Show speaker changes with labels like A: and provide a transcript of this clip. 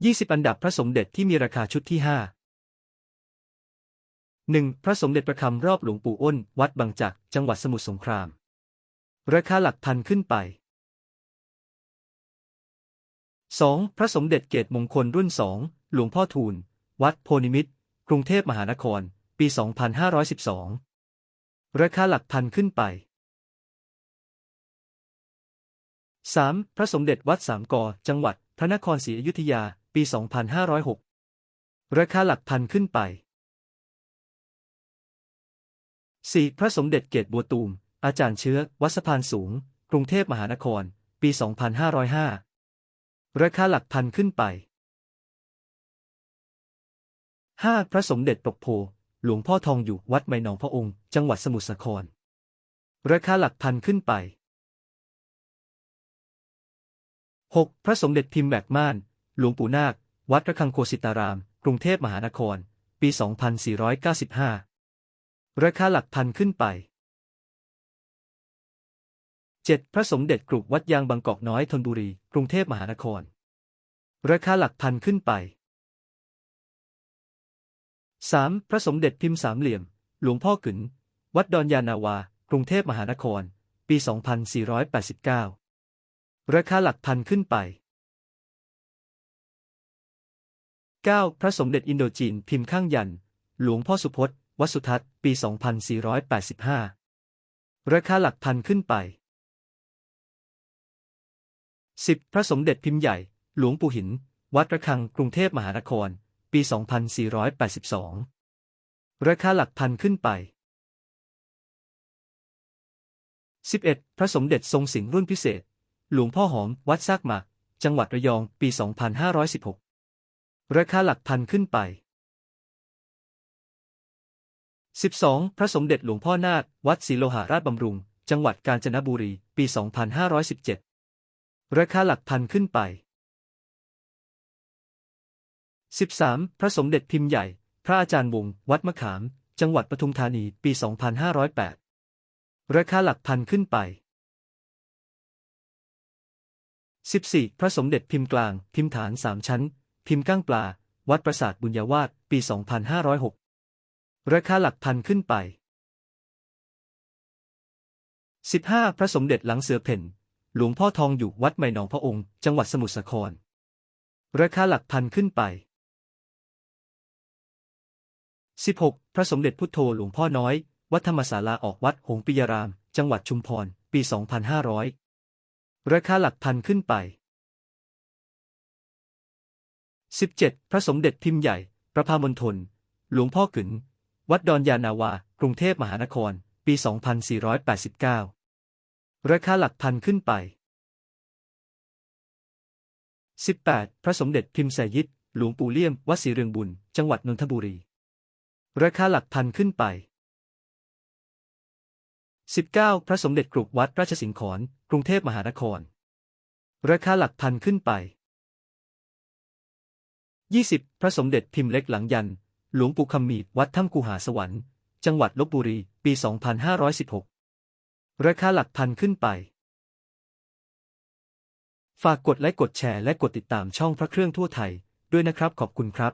A: 20 อันดับพระสมเด็จที่มีราคาชุดที่ 5 1. พระสมเด็จประคำรอบหลวงปู่อ้น วัดบางจัก จังหวัดสมุทรสงคราม ราคาหลักพันขึ้นไป 2. พระสมเด็จเกตมงคลรุ่น 2 หลวงพ่อทูล วัดโพนิมิตร กรุงเทพมหานคร ปี 2512 ราคาหลักพันขึ้นไป 3. พระสมเด็จวัดสามกอ จังหวัดพระนครศรีอยุธยา ปี 2506 ราคาหลักพันขึ้นไป 4. พระสมเด็จเกตบัวตูม อาจารย์เชื้อ วัดสะพานสูง กรุงเทพมหานคร ปี 2505 ราคาหลักพันขึ้นไป 5. พระสมเด็จปกโพ หลวงพ่อทองอยู่วัดไมนองพระองค์ จังหวัดสมุทรสาคร ราคาหลักพันขึ้นไป 6. พระสมเด็จพิมพ์แบกม่าน หลวงปู่นาค วัดระฆังโคสิตาราม กรุงเทพมหานคร ปี 2495 ราคาหลักพันขึ้นไป 7. พระสมเด็จกรุวัดยางบางกอกน้อยธนบุรี กรุงเทพมหานคร ราคาหลักพันขึ้นไป 3. พระสมเด็จพิมพ์สามเหลี่ยม หลวงพ่อกึ๋นวัดดอนยานาวา กรุงเทพมหานคร ปี 2489 ราคาหลักพันขึ้นไป 9. พระสมเด็จอินโดจีนพิมพ์ข้างยัน หลวงพ่อสุพจน์วัดสุทัศน์ ปี 2485 ราคาหลักพันขึ้นไป 10. พระสมเด็จพิมพ์ใหญ่ หลวงปู่หิน วัดระฆังกรุงเทพมหานคร ปี 2482 ราคาหลักพันขึ้นไป 11. พระสมเด็จทรงสิงห์รุ่นพิเศษ หลวงพ่อหอม วัดซากหมาก จังหวัดระยอง ปี 2516 ราคาหลักพันขึ้นไป 12. พระสมเด็จหลวงพ่อนาค วัดศรีโลหาราชบำรุง จังหวัดกาญจนบุรี ปี 2517 ราคาหลักพันขึ้นไป 13. พระสมเด็จพิมพ์ใหญ่ พระอาจารย์วง วัดมะขาม จังหวัดปทุมธานี ปี 2508 ราคาหลักพันขึ้นไป 14. พระสมเด็จพิมพ์กลาง พิมพ์ฐานสามชั้น พิมพ์ก้างปลา วัดประสาทบุญญาวาสปี 2506 ราคาหลักพันขึ้นไป 15. พระสมเด็จหลังเสือเพ่น หลวงพ่อทองอยู่วัดไม่หนองพระองค์ จังหวัดสมุทรสาคร ราคาหลักพันขึ้นไป 16. พระสมเด็จพุทโธหลวงพ่อน้อย วัดธรรมศาลาออกวัดหงปิยาราม จังหวัดชุมพร ปี 2500 ราคาหลักพันขึ้นไป 17. พระสมเด็จพิมพ์ใหญ่ประพามณฑล หลวงพ่อกึ๋น วัดดอนยานาวา กรุงเทพมหานคร ปี 2489 ราคาหลักพันขึ้นไป 18. พระสมเด็จพิมพ์แสยิดหลวงปู่เลี่ยม วัดศรีเรืองบุญ จังหวัดนนทบุรี ราคาหลักพันขึ้นไป 19. พระสมเด็จกรุวัดราชสิงห์ขอน กรุงเทพมหานคร ราคาหลักพันขึ้นไป 20. พระสมเด็จพิมพ์เล็กหลังยัน หลวงปู่คำมีวัดถ้ำกูหาสวรรค์ จังหวัดลบบุรี ปี 2516 ราคาหลักพันขึ้นไป ฝากกดไลค์กดแชร์และกดติดตามช่องพระเครื่องทั่วไทย ด้วยนะครับขอบคุณครับ